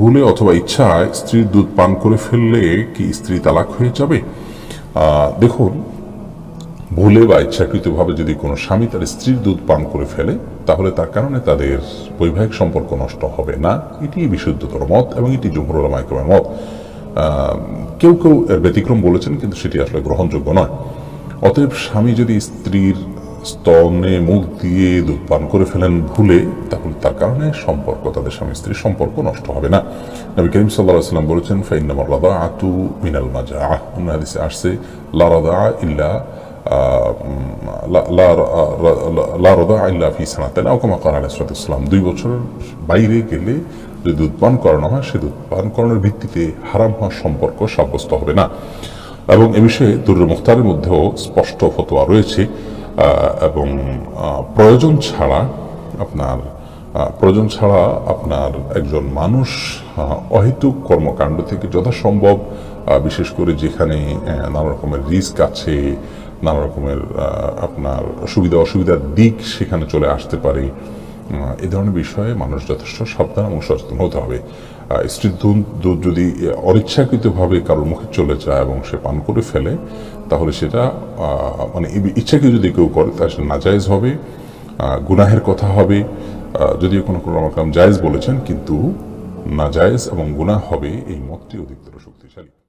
ভুলে অথবা ইচ্ছায় স্ত্রীর দুধ পান করে ফেললে কি স্ত্রী তালাক হয়ে যাবে? দেখুন, ভুলে বা ইচ্ছাকৃতভাবে যদি কোনো স্বামী তার স্ত্রীর দুধ পান করে ফেলে, তাহলে তার কারণে তাদের বৈবাহিক সম্পর্ক নষ্ট হবে না। এটি বিশুদ্ধতর মত এবং এটি জমহুর মাইক্রমের মত। কেউ কেউ এর ব্যতিক্রম বলেছেন, কিন্তু সেটি আসলে গ্রহণযোগ্য নয়। অতএব স্বামী যদি স্ত্রীর স্তনে মুখ দিয়ে দুধ পান করে ফেলেন ভুলে তাহলে তার কারণে সম্পর্ক তাদের স্বামী স্ত্রীর সম্পর্ক নষ্ট হবে না। নবী করিম সাল্লাহ সাল্লাম বলেছেন ফাইন্নামার রাদা আতু মিনাল মাজা। অন্য হাদিসে আসছে লারাদা ইল্লা লা রদা ইল্লা ফি সানাতেন আওকামা করা আলাইসালাম দুই বছর বাইরে গেলে যদি দুধ পান করানো হয় সে দুধ পান করানোর ভিত্তিতে হারাম হওয়ার সম্পর্ক সাব্যস্ত হবে না। এবং এ বিষয়ে দুর্র মুখতারের মধ্যেও স্পষ্ট ফতোয়া রয়েছে। আহ, এবং প্রয়োজন ছাড়া আপনার প্রয়োজন ছাড়া আপনার একজন মানুষ অহেতুক কর্মকাণ্ড থেকে যথাসম্ভব বিশেষ করে যেখানে নানা রকমের রিস্ক আছে, নানা রকমের আপনার সুবিধা অসুবিধার দিক সেখানে চলে আসতে পারে। এ ধরনের বিষয়ে মানুষ যথেষ্ট সাবধান এবং সচেতন হতে হবে। স্ত্রীর দুধ যদি অনিচ্ছাকৃতভাবে কারোর মুখে চলে যায় এবং সে পান করে ফেলে, তাহলে সেটা মানে ই- ইচ্ছাকৃত যদি কেউ করে তা সেটা নাজায়েজ হবে গুনাহের কথা হবে যদিও কোনো কোনো রকম জায়েজ বলেছেন, কিন্তু নাজায়েজ এবং গুনাহ হবে এই মতটি অধিকতর শক্তিশালী।